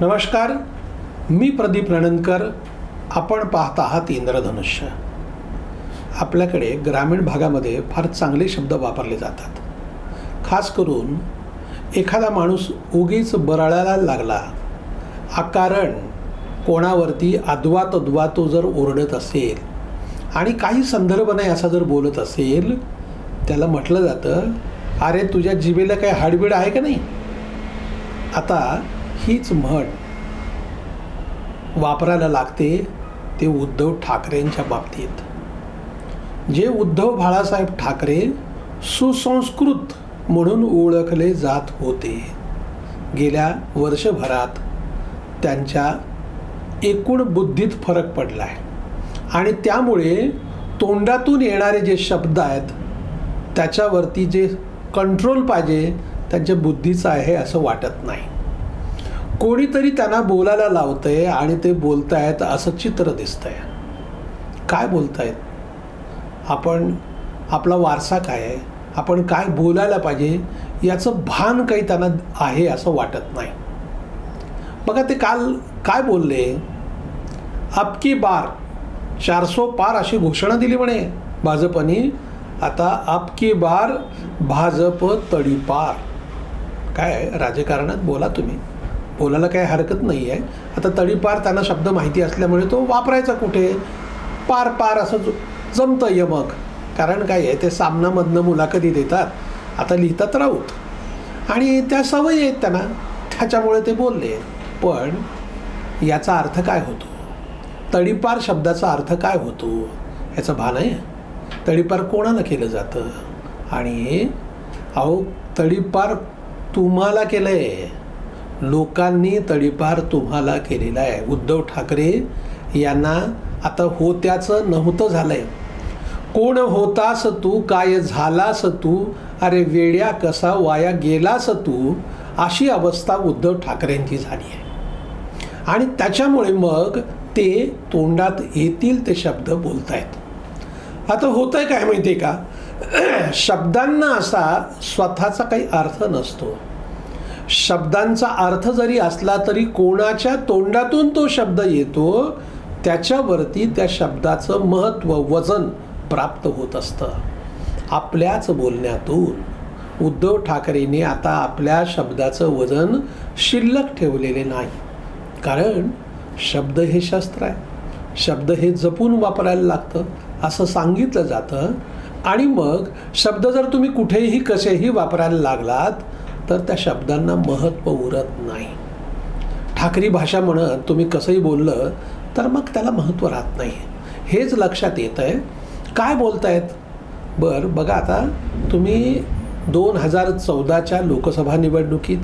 नमस्कार मी प्रदीप रणनकर आपण पाहत आहात इंद्रधनुष्य. आपल्याकडे ग्रामीण भागामध्ये फार चांगले शब्द वापरले जातात. खास करून एखादा माणूस उगीच बराळायला लागला अकारण कोणावरती अद्वा तद्वा तो जर ओरडत असेल आणि काही संदर्भ नाही असा जर बोलत असेल त्याला म्हटलं जातं अरे तुझ्या जिबेला काही हाडबीड आहे का नाही? आता हीच म्हण वापरायला लागते ते उद्धव ठाकरेंच्या बाबतीत. जे उद्धव बाळासाहेब ठाकरे सुसंस्कृत म्हणून ओळखले जात होते गेल्या वर्षभरात त्यांच्या एकूण बुद्धीत फरक पडला आहे आणि त्यामुळे तोंडातून येणारे जे शब्द आहेत त्याच्यावरती जे कंट्रोल पाहिजे त्यांच्या बुद्धीचं आहे असं वाटत नाही. कोणीतरी त्यांना बोलायला लावतंय आणि ते बोलतायत असं चित्र दिसतंय. काय बोलतायत? आपण आपला वारसा काय आहे? आपण काय बोलायला पाहिजे? याचं भान काही त्यांना आहे असं वाटत नाही. बघा ते काल काय बोलले? अबकी बार चारसो पार अशी घोषणा दिली म्हणे भाजपनी. आता अबकी बार भाजप तडीपार. काय राजकारणात बोला तुम्ही. बोलायला काही हरकत नाही आहे आता तळीपार त्यांना शब्द माहिती असल्यामुळे तो वापरायचा कुठे? पार पार असं ज- जमतं यमक कारण काय आहे ते सामनामधनं मुलाखती देतात. आता लिहितात राऊत. आणि त्या सवयी आहेत त्यांना. त्याच्यामुळे ते बोलले. पण याचा अर्थ काय होतो? तळीपार शब्दाचा अर्थ काय होतो? याचं भान आहे. तळीपार कोणाला केलं जातं? आणि अहो तळीपार तुम्हाला केलं आहे लोकांनी तडीपार तुम्हाला केलेला आहे. उद्धव ठाकरे यांना आता होत्याचं नव्हतं झालं आहे कोण होतास तू? काय झालास तू? अरे वेड्या कसा वाया गेलास तू? अशी अवस्था उद्धव ठाकरेंची झाली आहे. आणि त्याच्यामुळे मग ते तोंडात येतील ते शब्द बोलतायत. आता होत आहे काय माहिती आहे का? शब्दांना असा स्वतःचा काही अर्थ नसतो. शब्दांचा अर्थ जरी असला तरी कोणाच्या तोंडातून तो शब्द येतो त्याच्यावरती त्या शब्दाचं महत्त्व वजन प्राप्त होत असतं. आपल्याच बोलण्यातून. उद्धव ठाकरेंनी आता आपल्या शब्दाचं वजन शिल्लक ठेवलेले नाही. कारण शब्द हे शस्त्र आहे. शब्द हे जपून वापरायला लागतं असं सांगितलं जातं. आणि मग शब्द जर तुम्ही कुठेही कसेही वापरायला लागलात तर त्या शब्दांना महत्त्व उरत नाही. ठाकरी भाषा म्हणत तुम्ही कसंही बोललं तर मग त्याला महत्त्व राहत नाही. हेच लक्षात येतं आहे काय बोलतायत? बरं बघा आता तुम्ही दोन हजार चौदाच्या लोकसभा निवडणुकीत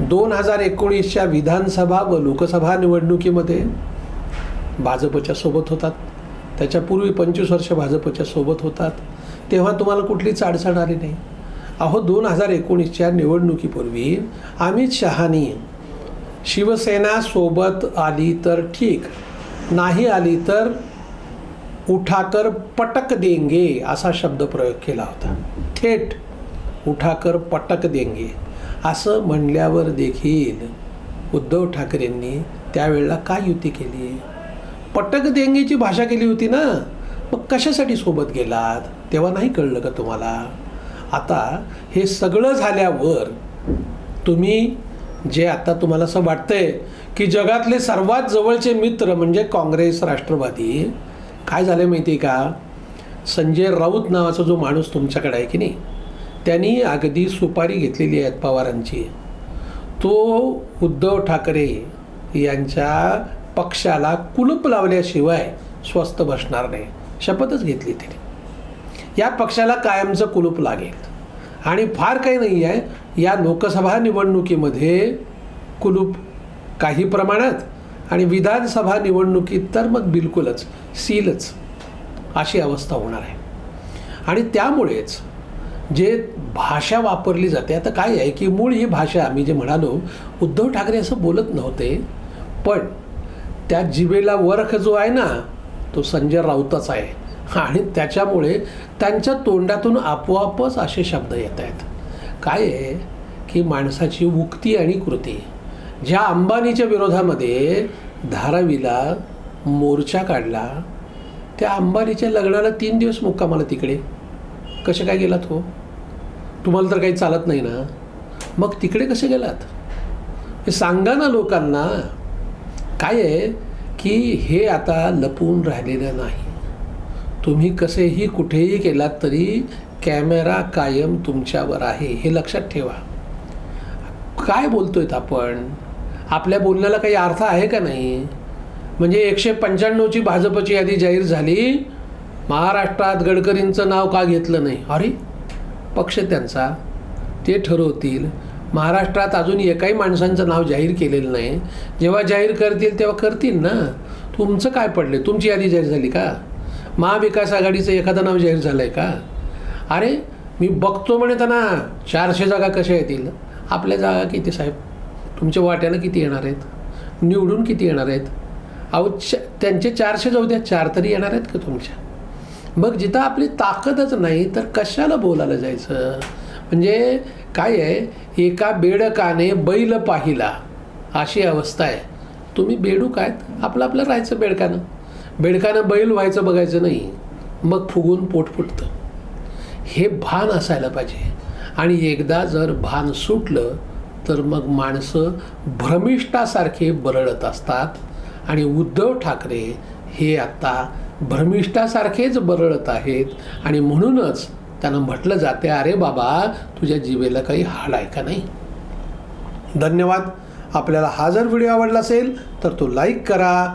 दोन हजार एकोणीसच्या विधानसभा व लोकसभा निवडणुकीमध्ये भाजपच्या सोबत होतात. त्याच्यापूर्वी पंचवीस वर्ष भाजपच्या सोबत होतात. तेव्हा तुम्हाला कुठलीच अडचण आली नाही. अहो दोन हजार एकोणीसच्या निवडणुकीपूर्वी अमित शहानी शिवसेना सोबत आली तर ठीक नाही आली तर उठाकर पटक देंगे असा शब्दप्रयोग केला होता. थेट उठाकर पटक देंगे असं म्हणल्यावर देखील उद्धव ठाकरेंनी त्यावेळेला काय युती केली? पटक देंगेची भाषा केली होती ना? मग कशासाठी सोबत गेलात? तेव्हा नाही कळलं का तुम्हाला? आता हे सगळं झाल्यावर तुम्ही जे आता तुम्हाला असं वाटतंय की जगातले सर्वात जवळचे मित्र म्हणजे काँग्रेस राष्ट्रवादी काय झालं माहिती आहे का? संजय राऊत नावाचा जो माणूस तुमच्याकडे आहे की नाही त्यांनी अगदी सुपारी घेतलेली आहेत पवारांची. तो उद्धव ठाकरे यांच्या पक्षाला कुलूप लावल्याशिवाय स्वस्त बसणार नाही. शपथच घेतली त्यांनी. या पक्षाला कायमचं कुलूप लागेल. आणि फार काही नाही आहे. या लोकसभा निवडणुकीमध्ये कुलूप काही प्रमाणात आणि विधानसभा निवडणुकीत तर मग बिलकुलच सीलच अशी अवस्था होणार आहे. आणि त्यामुळेच जे भाषा वापरली जाते आता काय आहे की मूळ ही भाषा मी जे म्हणालो उद्धव ठाकरे असं बोलत नव्हते पण त्या जिभेला वरख जो आहे ना तो संजय राऊतच आहे. आणि त्याच्यामुळे त्यांच्या तोंडातून आपोआपच असे शब्द येत आहेत. काय आहे? की माणसाची उक्ती आणि कृती ज्या अंबानीच्या विरोधामध्ये धारावीला मोर्चा काढला त्या अंबानीच्या लग्नाला तीन दिवस मुक्कामाला तिकडे. कसे काय गेलात हो? तुम्हाला तर काही चालत नाही ना? मग तिकडे कसे गेलात? हे सांगा ना लोकांना. काय आहे? की हे आता लपून राहिलेलं नाही. तुम्ही कसेही कुठेही केलात तरी कॅमेरा कायम तुमच्यावर आहे. हे लक्षात ठेवा. काय बोलतोय आपण? आपल्या बोलण्याला काही अर्थ आहे का नाही? म्हणजे एकशे पंच्याण्णवची भाजपची यादी जाहीर झाली महाराष्ट्रात गडकरींचं नाव का घेतलं नाही? अरे पक्ष त्यांचा. ते ठरवतील. महाराष्ट्रात अजून एकाही माणसांचं नाव जाहीर केलेलं नाही. जेव्हा जाहीर करतील तेव्हा करतील ना. तुमचं काय पडले तुमची यादी जाहीर झाली का? महाविकास आघाडीचं एखादं नाव जाहीर झालं आहे का? अरे मी बघतो म्हणे त्यांना चारशे जागा कशा येतील? आपल्या जागा किती साहेब? तुमच्या वाट्यानं किती येणार आहेत? निवडून किती येणार आहेत? अहो च त्यांचे चारशे जाऊ द्या चार तरी येणार आहेत का तुमच्या? मग जिथं आपली ताकदच नाही तर कशाला बोलायला जायचं? म्हणजे काय आहे? एका बेडकाने बैल पाहिला. अशी अवस्था आहे. तुम्ही बेडूक आहेत? आपलं आपलं राहायचं बेडकानं. बेडकानं बैल व्हायचं बघायचं नाही. मग फुगून पोट फुटतं. हे भान असायला पाहिजे. आणि एकदा जर भान सुटलं तर मग माणसं भ्रमिष्ठासारखे बरळत असतात. आणि उद्धव ठाकरे हे आत्ता भ्रमिष्ठासारखेच बरळत आहेत. आणि म्हणूनच त्यांना म्हटलं जाते अरे बाबा तुझ्या जीवेला काही हाड आहे का नाही? धन्यवाद. आपल्याला हा जर व्हिडिओ आवडला असेल तर तो लाईक करा